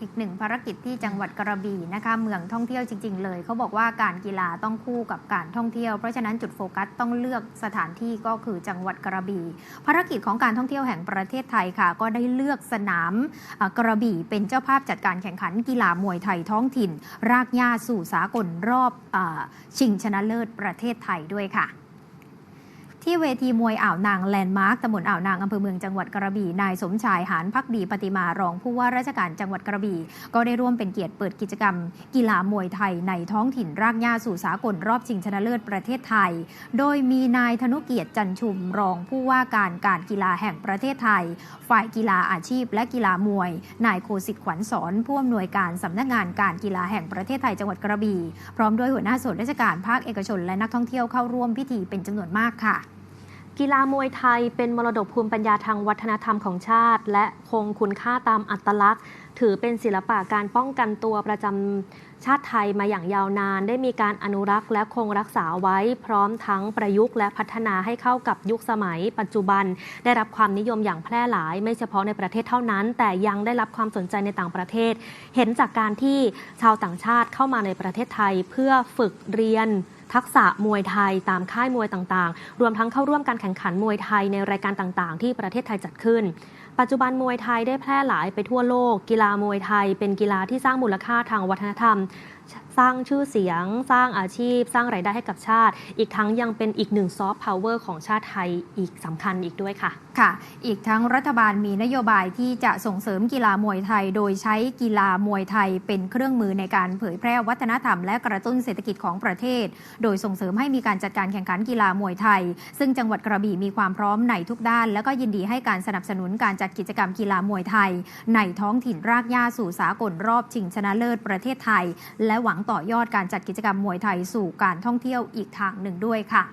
อีกหนึ่งภารกิจที่จังหวัดกระบี่นะคะเมืองท่องเที่ยวจริง ๆ เลยเขาบอกว่าการกีฬาต้องคู่กับการท่องเที่ยว เพราะฉะนั้นจุดโฟกัสต้องเลือกสถานที่ก็คือจังหวัดกระบี่ภารกิจของการท่องเที่ยวแห่งประเทศไทยค่ะ ก็ได้เลือกสนามกระบี่เป็นเจ้าภาพจัดการแข่งขันกีฬามวยไทยท้องถิ่น รากหญ้าสู่สากลรอบอชิงชนะเลิศประเทศไทยด้วยค่ะ ที่เวทีมวยอ่าวนางแลนด์มาร์คตำบลอ่าวนางอำเภอเมืองจังหวัดกระบี่นายสมชายหานพักดีปฏิมารองผู้ว่าราชการจังหวัดกระบี่ก็ได้ร่วมเป็นเกียรติเปิดกิจกรรม กีฬามวยไทยในท้องถิ่นรากหญ้าสู่สากลรอบชิงชนะเลิศประเทศไทย โดยมีนายธนุเกียรติจันชุมรองผู้ว่าการการกีฬาแห่งประเทศไทย ฝ่ายกีฬาอาชีพ และกีฬามวย นายโคสิทธิ์ขวัญสอนผู้อำนวยการสำนักงานการกีฬาแห่งประเทศไทยจังหวัดกระบี่พร้อมด้วยหัวหน้าส่วนราชการภาคเอกชนและนักท่องเที่ยวเข้าร่วมพิธีเป็นจำนวนมากค่ะ กีฬามวยไทยเป็นมรดกภูมิปัญญาทางวัฒนธรรมของชาติ และคงคุณค่าตามอัตลักษณ์ ถือเป็นศิลปะการป้องกันตัวประจำชาติไทยมาอย่างยาวนาน ได้มีการอนุรักษ์และคงรักษาไว้พร้อมทั้งประยุกต์และพัฒนาให้เข้ากับยุคสมัย ปัจจุบันได้รับความนิยมอย่างแพร่หลาย ไม่เฉพาะในประเทศเท่านั้น แต่ยังได้รับความสนใจในต่างประเทศ เห็นจากการที่ชาวต่างชาติเข้ามาในประเทศไทย เพื่อฝึกเรียนทักษะมวยไทยตามค่ายมวยต่างๆ รวมทั้งเข้าร่วมการแข่งขันมวยไทยในรายการต่างๆ ที่ประเทศไทยจัดขึ้น ปัจจุบันมวยไทยได้แพร่หลายไปทั่วโลก กีฬามวยไทย เป็นกีฬาที่สร้างมูลค่าทางวัฒนธรรม สร้างชื่อเสียง สร้างอาชีพ สร้างรายได้ให้กับชาติ อีกทั้งยังเป็นอีกหนึ่งซอฟต์พาวเวอร์ของชาติไทยอีกสำคัญอีกด้วยค่ะ ค่ะ อีกทั้งรัฐบาลมีนโยบายที่จะส่งเสริมกีฬามวยไทย โดยใช้กีฬามวยไทยเป็นเครื่องมือในการเผยแพร่วัฒนธรรม และกระตุ้นเศรษฐกิจของประเทศ โดยส่งเสริมให้มีการจัดการแข่งขันกีฬามวยไทย ซึ่งจังหวัดกระบี่มีความพร้อมในทุกด้าน และก็ยินดีให้การสนับสนุนการจัจัดกิจกรรมกีฬามวยไทย ในท้องถิ่นรากหญ้าสู่สากลรอบชิงชนะเลิศประเทศไทย และหวังต่อยอดการจัดกิจกรรมมวยไทยสู่การท่องเที่ยวอีกทางหนึ่งด้วยค่ะ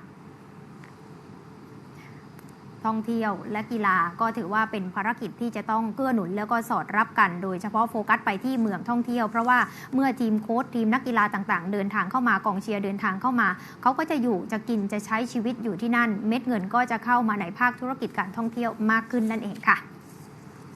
ท่องเที่ยวและกีฬาก็ถือว่าเป็นภารกิจที่จะต้องเกื้อหนุนแล้วก็สอดรับกัน โดยเฉพาะโฟกัสไปที่เมืองท่องเที่ยว เพราะว่าเมื่อทีมโค้ชทีมนักกีฬาต่างๆ เดินทางเข้ามากองเชียร์เดินทางเข้ามา เขาก็จะอยู่จะกินจะใช้ชีวิตอยู่ที่นั่น เม็ดเงินก็จะเข้ามาในภาคธุรกิจการท่องเที่ยวมากขึ้นนั่นเองค่ะ